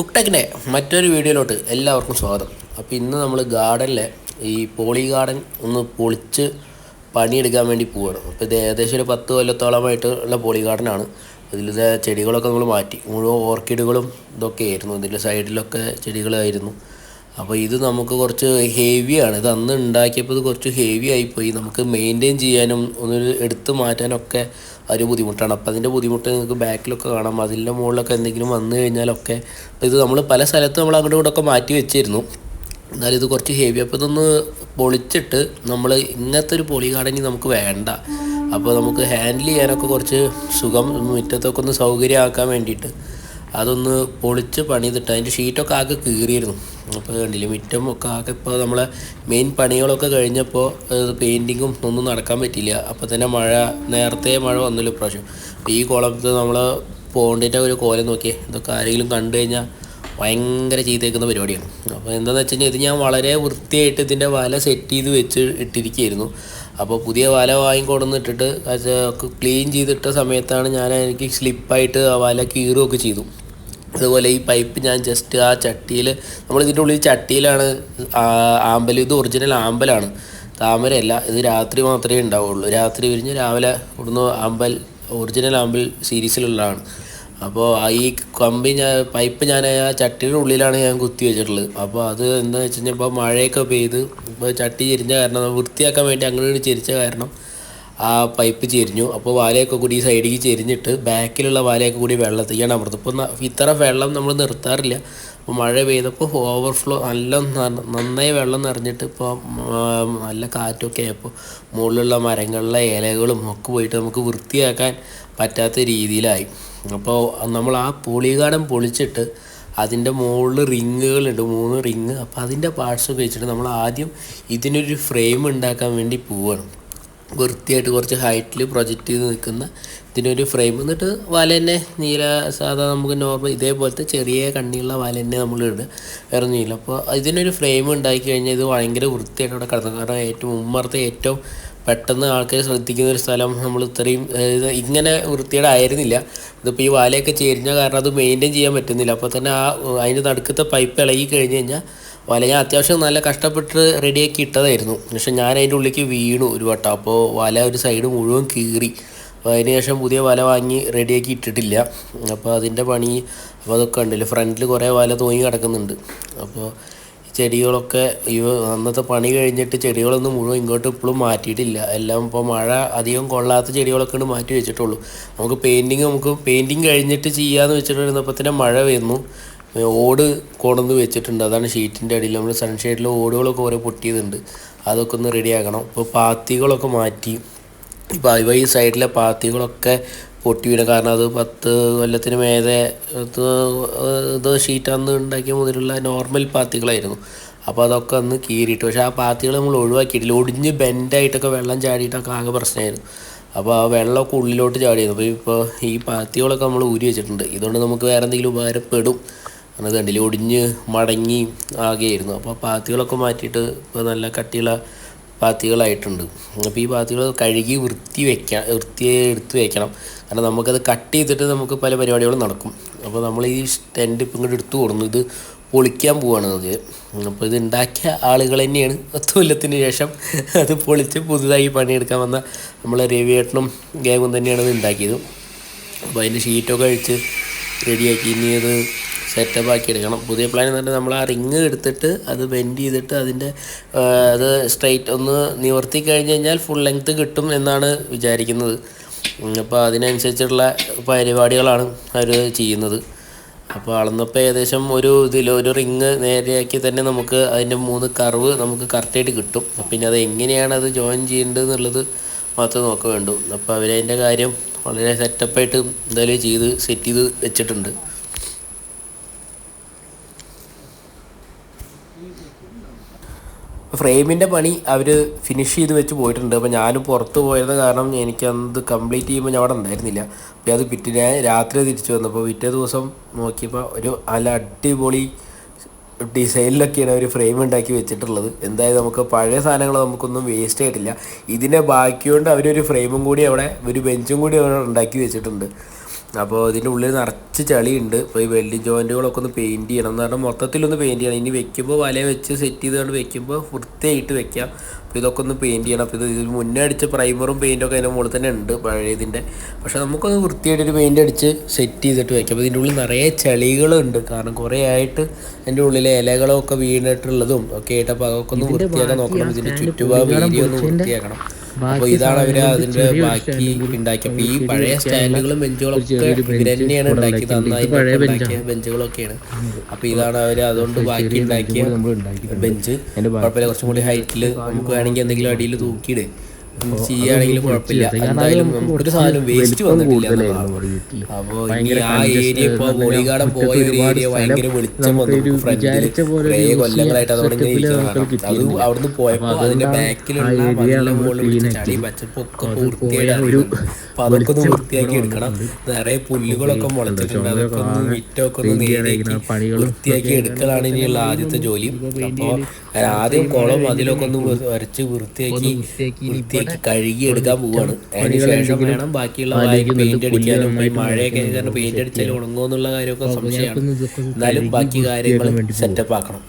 കുക്ടെക്കിന്റെ മറ്റൊരു വീഡിയോയിലോട്ട് എല്ലാവർക്കും സ്വാഗതം. അപ്പോൾ ഇന്ന് നമ്മൾ ഗാർഡനിലെ ഈ പോളി ഗാർഡൻ ഒന്ന് പൊളിച്ച് പണിയെടുക്കാൻ വേണ്ടി പോവുകയാണ് അപ്പോൾ ഇത് ഏകദേശം ഒരു പത്ത് കൊല്ലത്തോളമായിട്ട് ഉള്ള പോളി ഗാർഡനാണ്. ഇതിലെ ചെടികളൊക്കെ നമ്മൾ മാറ്റി. മുഴുവൻ ഓർക്കിഡുകളും ഇതൊക്കെ ആയിരുന്നു ഇതിന്റെ സൈഡിലൊക്കെ ചെടികളായിരുന്നു. അപ്പോൾ ഇത് നമുക്ക് കുറച്ച് ഹെവിയാണ് ഇത് അന്ന് ഉണ്ടാക്കിയപ്പോൾ ഇത് കുറച്ച് ഹെവി ആയിപ്പോയി. നമുക്ക് മെയിന്റെയിൻ ചെയ്യാനും ഒന്ന് എടുത്ത് മാറ്റാനൊക്കെ ഒരു ബുദ്ധിമുട്ടാണ്. അപ്പോൾ അതിന്റെ ബുദ്ധിമുട്ട് നിങ്ങൾക്ക് ബാക്കിലൊക്കെ കാണാം. അതിന്റെ മുകളിലൊക്കെ എന്തെങ്കിലും വന്നു കഴിഞ്ഞാലൊക്കെ ഇത് നമ്മൾ പല സ്ഥലത്ത് നമ്മൾ അങ്ങോട്ടും ഇങ്ങോട്ടൊക്കെ മാറ്റി വെച്ചിരുന്നു. എന്നാലും ഇത് കുറച്ച് ഹെവി അപ്പോൾ ഇതൊന്ന് പൊളിച്ചിട്ട് നമ്മൾ ഇങ്ങനത്തെ ഒരു പൊളി കാടനി നമുക്ക് വേണ്ട. അപ്പോൾ നമുക്ക് ഹാൻഡിൽ ചെയ്യാനൊക്കെ കുറച്ച് സുഖം മുറ്റത്തൊക്കെ ഒന്ന് സൗകര്യമാക്കാൻ വേണ്ടിയിട്ട് അതൊന്ന് പൊളിച്ച് പണിതിട്ട് അതിന്റെ ഷീറ്റൊക്കെ ആകെ കീറിയിരുന്നു. അപ്പോൾ കണ്ടില്ലേ മുറ്റം ഒക്കെ ആകെ ഇപ്പോൾ നമ്മളെ മെയിൻ പണികളൊക്കെ കഴിഞ്ഞപ്പോൾ പെയിന്റിങ്ങും ഒന്നും നടക്കാൻ പറ്റില്ല അപ്പോൾ തന്നെ മഴ നേരത്തെ മഴ വന്നല്ലോ ഇപ്രാവശ്യം. ഈ കുളത്ത് നമ്മൾ പോണ്ടിന്റെ ഒരു കോലം നോക്കിയേ ഇതൊക്കെ ആരെങ്കിലും കണ്ടു കഴിഞ്ഞാൽ ഭയങ്കര ചെയ്തേക്കുന്ന പരിപാടിയാണ്. അപ്പോൾ എന്താണെന്ന് വെച്ച് കഴിഞ്ഞാൽ ഇത് ഞാൻ വളരെ വൃത്തിയായിട്ട് ഇതിന്റെ വല സെറ്റ് ചെയ്ത് വെച്ച് ഇട്ടിരിക്കുകയായിരുന്നു. അപ്പോൾ പുതിയ വല വാങ്ങിക്കൊണ്ടുവന്ന് ഇട്ടിട്ട് ക്ലീൻ ചെയ്തിട്ട സമയത്താണ് ഞാൻ എനിക്ക് സ്ലിപ്പായിട്ട് ആ വല കീറുകയൊക്കെ ചെയ്തു. അതുപോലെ ഈ പൈപ്പ് ഞാൻ ജസ്റ്റ് ആ ചട്ടിയിൽ നമ്മൾ ഇതിന്റെ ഉള്ളിൽ ചട്ടിയിലാണ് ആമ്പൽ ഇത് ഒറിജിനൽ ആമ്പലാണ്. താമരയല്ല ഇത് രാത്രി മാത്രമേ ഉണ്ടാവുള്ളൂ. രാത്രി വിരിഞ്ഞ് രാവിലെ ഇവിടുന്ന് ആമ്പൽ ഒറിജിനൽ ആമ്പൽ സീരീസിലുള്ളതാണ് അപ്പോൾ ഈ കമ്പി ഞാൻ പൈപ്പ് ഞാൻ ആ ചട്ടിയുടെ ഉള്ളിലാണ് ഞാൻ കുത്തി വെച്ചിട്ടുള്ളത്. അപ്പോൾ അത് എന്താ വെച്ച് കഴിഞ്ഞാൽ ഇപ്പോൾ മഴയൊക്കെ പെയ്ത് ഇപ്പോൾ ചട്ടി ചെരിഞ്ഞ കാരണം വൃത്തിയാക്കാൻ വേണ്ടി അങ്ങനെ ചെരിച്ച കാരണം ആ പൈപ്പ് ചെരിഞ്ഞു. അപ്പോൾ വാലയൊക്കെ കൂടി ഈ സൈഡിലേക്ക് ചെരിഞ്ഞിട്ട് ബാക്കിലുള്ള വാലയൊക്കെ കൂടി വെള്ളത്തിലാണ് അമർത്തും ഇപ്പോൾ ഇത്ര വെള്ളം നമ്മൾ നിർത്താറില്ല. അപ്പോൾ മഴ പെയ്തപ്പോൾ ഓവർഫ്ലോ നല്ല നന്നായി വെള്ളം നിറഞ്ഞിട്ട് ഇപ്പോൾ നല്ല കാറ്റൊക്കെ ആയപ്പോൾ മുകളിലുള്ള മരങ്ങളിലെ ഇലകളും ഒക്കെ പോയിട്ട് നമുക്ക് വൃത്തിയാക്കാൻ പറ്റാത്ത രീതിയിലായി. അപ്പോൾ നമ്മൾ ആ പോളികാടം പൊളിച്ചിട്ട് അതിന്റെ മുകളിൽ റിങ്ങുകളുണ്ട് മൂന്ന് റിങ് അപ്പോൾ അതിന്റെ പാർട്സ് ഉപയോഗിച്ചിട്ട് നമ്മൾ ആദ്യം ഇതിനൊരു ഫ്രെയിം ഉണ്ടാക്കാൻ വേണ്ടി പോവുകയാണ് വൃത്തിയായിട്ട് കുറച്ച് ഹൈറ്റിൽ പ്രൊജക്റ്റ് ചെയ്ത് നിൽക്കുന്ന ഇതിനൊരു ഫ്രെയിം എന്നിട്ട് വല തന്നെ നീല സാധാ നമുക്ക് നോർമൽ ഇതേപോലത്തെ ചെറിയ കണ്ണിയുള്ള വല തന്നെ നമ്മൾ വേറെ നീല അപ്പോൾ ഇതിനൊരു ഫ്രെയിം ഉണ്ടാക്കി കഴിഞ്ഞാൽ ഇത് ഭയങ്കര വൃത്തിയായിട്ട് അവിടെ കിടക്കും. കാരണം ഏറ്റവും ഉമ്മറത്തെ ഏറ്റവും പെട്ടെന്ന് ആൾക്കാർ ശ്രദ്ധിക്കുന്ന ഒരു സ്ഥലം നമ്മൾ ഇത്രയും ഇങ്ങനെ വൃത്തിയുടെ ആയിരുന്നില്ല. ഇതിപ്പോൾ ഈ വാലയൊക്കെ ചേരിഞ്ഞ കാരണം അത് മെയിന്റെയിൻ ചെയ്യാൻ പറ്റുന്നില്ല. അപ്പോൾ തന്നെ ആ അതിന്റെ നടുക്കത്തെ പൈപ്പ് ഇളകി കഴിഞ്ഞ് കഴിഞ്ഞാൽ വല ഞാൻ അത്യാവശ്യം നല്ല കഷ്ടപ്പെട്ട് റെഡിയാക്കി ഇട്ടതായിരുന്നു. പക്ഷെ ഞാൻ അതിന്റെ ഉള്ളിലേക്ക് വീണു ഒരു വട്ടം. അപ്പോൾ വല ഒരു സൈഡ് മുഴുവൻ കീറി. അപ്പോൾ അതിന് ശേഷം പുതിയ വല വാങ്ങി റെഡിയാക്കി ഇട്ടിട്ടില്ല. അപ്പോൾ അതിന്റെ പണി അപ്പോൾ അതൊക്കെ ഉണ്ടല്ലോ ഫ്രണ്ടിൽ കുറേ വല തൂങ്ങി കിടക്കുന്നുണ്ട്. അപ്പോൾ ചെടികളൊക്കെ ഇവ അന്നത്തെ പണി കഴിഞ്ഞിട്ട് ചെടികളൊന്നും മുഴുവൻ ഇങ്ങോട്ട് ഇപ്പോഴും മാറ്റിയിട്ടില്ല. എല്ലാം ഇപ്പോൾ മഴ അധികം കൊള്ളാത്ത ചെടികളൊക്കെ മാറ്റി വെച്ചിട്ടുള്ളൂ. നമുക്ക് പെയിന്റിങ് നമുക്ക് പെയിന്റിങ് കഴിഞ്ഞിട്ട് ചെയ്യാമെന്ന് വെച്ചിട്ടുണ്ടായിരുന്നപ്പോൾ തന്നെ മഴ വരുന്നു ഓട് കൊണ്ടുവന്ന് വെച്ചിട്ടുണ്ട്. അതാണ് ഷീറ്റിന്റെ അടിയിൽ. നമ്മൾ സൺഷെയ്ഡിൽ ഓടുകളൊക്കെ ഓരോ പൊട്ടിയതുണ്ട്. അതൊക്കെ ഒന്ന് റെഡിയാക്കണം ഇപ്പോൾ പാത്തികളൊക്കെ മാറ്റി. ഇപ്പോൾ ഇവ ഈ സൈഡിലെ പാത്തികളൊക്കെ പൊട്ടി വീണ കാരണം അത് പത്ത് കൊല്ലത്തിന് മേലെ ഇത് ഷീറ്റാന്ന് ഉണ്ടാക്കിയ മുതലുള്ള നോർമൽ പാത്തികളായിരുന്നു. അപ്പോൾ അതൊക്കെ അന്ന് കീറിയിട്ട്. പക്ഷേ ആ പാത്തികൾ നമ്മൾ ഒഴിവാക്കിയിട്ടില്ല. ഒടിഞ്ഞ് ബെൻഡായിട്ടൊക്കെ വെള്ളം ചാടിയിട്ടൊക്കെ ആകെ പ്രശ്നമായിരുന്നു. അപ്പോൾ ആ വെള്ളമൊക്കെ ഉള്ളിലോട്ട് ചാടിയിരുന്നു. അപ്പോൾ ഇപ്പോൾ ഈ പാത്തികളൊക്കെ നമ്മൾ ഊരി വെച്ചിട്ടുണ്ട്. ഇതുകൊണ്ട് നമുക്ക് വേറെ എന്തെങ്കിലും ഉപകാരപ്പെടും. അത് കണ്ടില്ല ഒടിഞ്ഞ് മടങ്ങി ആകെയായിരുന്നു. അപ്പോൾ പാത്തികളൊക്കെ മാറ്റിയിട്ട് ഇപ്പോൾ നല്ല കട്ടിയുള്ള പാത്തികളായിട്ടുണ്ട്. അപ്പോൾ ഈ പാത്തികൾ കഴുകി വൃത്തി വെക്കാം വൃത്തിയെ എടുത്ത് വെക്കണം. കാരണം നമുക്കത് കട്ട് ചെയ്തിട്ട് നമുക്ക് പല പരിപാടികളും നടക്കും. അപ്പോൾ നമ്മൾ ഈ ടെന്റ് ഇപ്പം ഇങ്ങോട്ട് എടുത്തു കൊടുന്നു. ഇത് പൊളിക്കാൻ പോവാണ് അത്. അപ്പോൾ ഇത് ഉണ്ടാക്കിയ ആളുകൾ തന്നെയാണ്. പത്ത് ശേഷം അത് പൊളിച്ച് പുതുതായി പണിയെടുക്കാൻ വന്ന നമ്മളെ രവിയേട്ടനും ഗേമും തന്നെയാണ് ഇത് ഉണ്ടാക്കിയത്. അപ്പോൾ അതിന്റെ ഷീറ്റൊക്കെ അഴിച്ച് റെഡിയാക്കി. ഇനി അത് സെറ്റപ്പ് ആക്കി എടുക്കണം പുതിയ പ്ലാൻ എന്ന് പറഞ്ഞാൽ നമ്മൾ ആ റിങ് എടുത്തിട്ട് അത് ബെൻഡ് ചെയ്തിട്ട് അതിന്റെ അത് സ്ട്രൈറ്റ് ഒന്ന് നിവർത്തി കഴിഞ്ഞ് കഴിഞ്ഞാൽ ഫുൾ ലെങ്ത്ത് കിട്ടും എന്നാണ് വിചാരിക്കുന്നത്. അപ്പോൾ അതിനനുസരിച്ചുള്ള പരിപാടികളാണ് അവർ ചെയ്യുന്നത്. അപ്പോൾ അളന്നപ്പോൾ ഏകദേശം ഒരു ഇതിൽ ഒരു റിങ് നേരെയാക്കി തന്നെ നമുക്ക് അതിന്റെ മൂന്ന് കർവ് നമുക്ക് കറക്റ്റായിട്ട് കിട്ടും. പിന്നെ അത് എങ്ങനെയാണ് അത് ജോയിൻ ചെയ്യേണ്ടത് എന്നുള്ളത് മാത്രമേ നോക്കുക വേണ്ടൂ അപ്പോൾ അവരതിന്റെ കാര്യം വളരെ സെറ്റപ്പായിട്ട് എന്തായാലും ചെയ്ത് സെറ്റ് ചെയ്ത് വെച്ചിട്ടുണ്ട്. ഫ്രെയിമിന്റെ പണി അവർ ഫിനിഷ് ചെയ്ത് വെച്ച് പോയിട്ടുണ്ട്. അപ്പോൾ ഞാനും പുറത്ത് പോയത് കാരണം എനിക്ക് കംപ്ലീറ്റ് ചെയ്യുമ്പോൾ ഞാൻ അവിടെ ഉണ്ടായിരുന്നില്ല. അപ്പോൾ അത് പിറ്റേ ഞാൻ രാത്രി തിരിച്ചു വന്നപ്പോൾ പിറ്റേ ദിവസം നോക്കിയപ്പോൾ ഒരു നല്ല അടിപൊളി ഡിസൈനിലൊക്കെയാണ് അവർ ഫ്രെയിം ഉണ്ടാക്കി വെച്ചിട്ടുള്ളത്. എന്തായാലും നമുക്ക് പഴയ സാധനങ്ങൾ നമുക്കൊന്നും വേസ്റ്റ് ആയിട്ടില്ല. ഇതിന്റെ ബാക്കിയുകൊണ്ട് അവരൊരു ഫ്രെയിമും കൂടി അവിടെ ഒരു ബെഞ്ചും കൂടി അവിടെ ഉണ്ടാക്കി വെച്ചിട്ടുണ്ട്. അപ്പോൾ ഇതിന്റെ ഉള്ളിൽ നിറച്ച് ചളിയുണ്ട്. ഇപ്പോൾ ഈ വെൽഡിങ് ജോയിന്റുകളൊക്കെ ഒന്ന് പെയിന്റ് ചെയ്യണം എന്ന് പറഞ്ഞാൽ മൊത്തത്തിലൊന്ന് പെയിന്റ് ചെയ്യണം. ഇനി വെക്കുമ്പോൾ വല വെച്ച് സെറ്റ് ചെയ്തുകൊണ്ട് വെക്കുമ്പോൾ വൃത്തിയായിട്ട് വെക്കാം. അപ്പോൾ ഇതൊക്കെ ഒന്ന് പെയിന്റ് ചെയ്യണം. അപ്പോൾ ഇത് ഇതിന് മുന്നേ അടിച്ച പ്രൈമറും പെയിന്റൊക്കെ അതിന്റെ മുകളിൽ തന്നെ ഉണ്ട് പഴയതിന്റെ പക്ഷേ നമുക്കൊന്ന് വൃത്തിയായിട്ടൊരു പെയിന്റ് അടിച്ച് സെറ്റ് ചെയ്തിട്ട് വെക്കാം. അപ്പോൾ ഇതിന്റെ ഉള്ളിൽ നിറയെ ചളികളുണ്ട്. കാരണം കുറേ ആയിട്ട് അതിന്റെ ഉള്ളിലെ ഇലകളൊക്കെ വീണിട്ടുള്ളതും ഒക്കെ ആയിട്ട് അപ്പോൾ അതൊക്കെ ഒന്ന് വൃത്തിയാക്കാൻ നോക്കണം. ഇതിന്റെ ചുറ്റുഭാഗം ഏരിയ ഒന്ന് വൃത്തിയാക്കണം. അപ്പോൾ ഇതാണ് അവർ അതിന്റെ ബാക്കി ഉണ്ടാക്കിയത് അപ്പൊ ഈ പഴയ സ്റ്റാൻഡുകളും ബെഞ്ചുകളൊക്കെ ഇവർ തന്നെയാണ് ഉണ്ടാക്കിയത്. നന്നായി ഉണ്ടാക്കിയ ബെഞ്ചുകളൊക്കെയാണ് അപ്പൊ ഇതാണ് അവർ അതുകൊണ്ട് ബാക്കി ഉണ്ടാക്കിയ ബെഞ്ച് കുഴപ്പമില്ല. കുറച്ചും കൂടി ഹൈറ്റിൽ നമുക്ക് വേണമെങ്കിൽ എന്തെങ്കിലും അടിയിൽ തൂക്കിയിട്. ചെയ്യുകയാണെങ്കിൽ കുഴപ്പമില്ല. എന്തായാലും നമുക്കൊരു സാധനം വേസ്റ്റ് വന്നിട്ടില്ല എന്നുള്ളതാണ്. അപ്പോൾ ഇനി ആ ഏരിയ ഇപ്പോൾ ബോളിഗാർഡൻ പോയ ഒരു ഏരിയ ഭയങ്കര വെളിച്ചം വന്നു. ഫ്രണ്ടിൽ കുറേ കൊല്ലങ്ങളായിട്ട് അതവിടെ ഇങ്ങനെ ഇരിക്കുന്നത് അത് അവിടുന്ന് പോയപ്പോൾ അതിന്റെ ബാക്കിലുള്ള മതിലിന്റെ മുകളിൽ വിളിച്ച ചളിയും പച്ചപ്പും ഒക്കെ പൂർത്തിയായിട്ട് അപ്പൊ അതൊക്കെ ഒന്ന് വൃത്തിയാക്കി എടുക്കണം. നിറയെ പുല്ലുകളൊക്കെ മുളച്ചിട്ടുണ്ട്. അതൊക്കെ ഒന്ന് വിറ്റൊക്കെ ഒന്ന് നേരെയാക്കി വൃത്തിയാക്കി എടുക്കലാണ് ഇനിയുള്ള ആദ്യത്തെ ജോലി. അപ്പോൾ ആദ്യം കുളം അതിലൊക്കെ ഒന്ന് വരച്ച് വൃത്തിയാക്കി വൃത്തിയാക്കി കഴുകി എടുക്കാൻ പോവാണ്. അതിന് ശേഷം വേണം ബാക്കിയുള്ള പെയിന്റ് അടിക്കാനും ഈ മഴയൊക്കെ പെയിന്റ് അടിച്ചാൽ ഉണങ്ങുമോ എന്നുള്ള കാര്യമൊക്കെ സംശയമാണ്. എന്നാലും ബാക്കി കാര്യങ്ങൾ സെറ്റപ്പ് ആക്കണം.